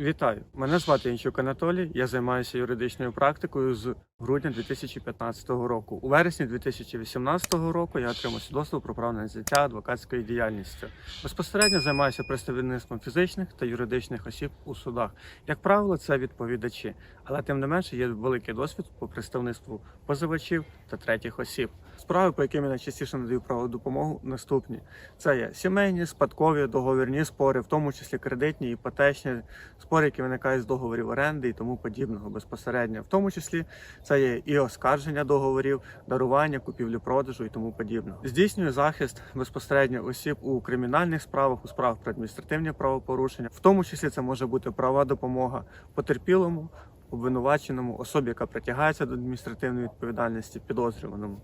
Вітаю! Мене звати Янчук Анатолій. Я займаюся юридичною практикою з грудня 2015 року. У вересні 2018 року я отримав свідоцтво про право на взяття адвокатською діяльністю. Безпосередньо займаюся представництвом фізичних та юридичних осіб у судах. Як правило, це відповідачі, але тим не менше є великий досвід по представництву позивачів та третіх осіб. Справи, по яким я найчастіше надаю правову допомогу, наступні: це є сімейні, спадкові, договірні спори, в тому числі кредитні, іпотечні, спори, які виникають з договорів оренди і тому подібного безпосередньо. В тому числі це є і оскарження договорів, дарування, купівлі-продажу і тому подібного. Здійснює захист безпосередньо осіб у кримінальних справах, у справах про адміністративні правопорушення. В тому числі це може бути права допомога потерпілому, обвинуваченому, особі, яка притягається до адміністративної відповідальності, підозрюваному.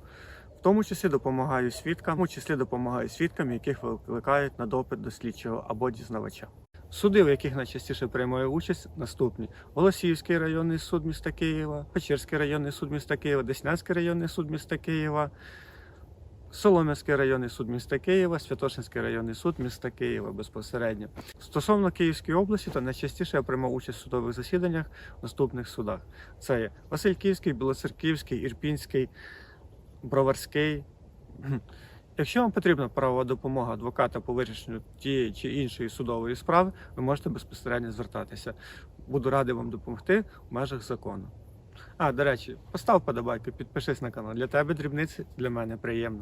В тому числі допомагаю свідкам, в тому числі допомагаю свідкам, яких викликають на допит до слідчого або дізнавача. Суди, в яких найчастіше приймаю участь, наступні: Голосіївський районний суд міста Києва, Печерський районний суд міста Києва, Деснянський районний суд міста Києва, Солом'янський районний суд міста Києва, Святошинський районний суд міста Києва безпосередньо. Стосовно Київської області, то найчастіше я приймав участь в судових засіданнях в наступних судах. Це є Васильківський, Білоцерківський, Ірпінський, Броварський. Якщо вам потрібна правова допомога адвоката по вирішенню тієї чи іншої судової справи, ви можете безпосередньо звертатися. Буду радий вам допомогти в межах закону. А, до речі, постав подобайку, підпишись на канал. Для тебе дрібниці, для мене приємно.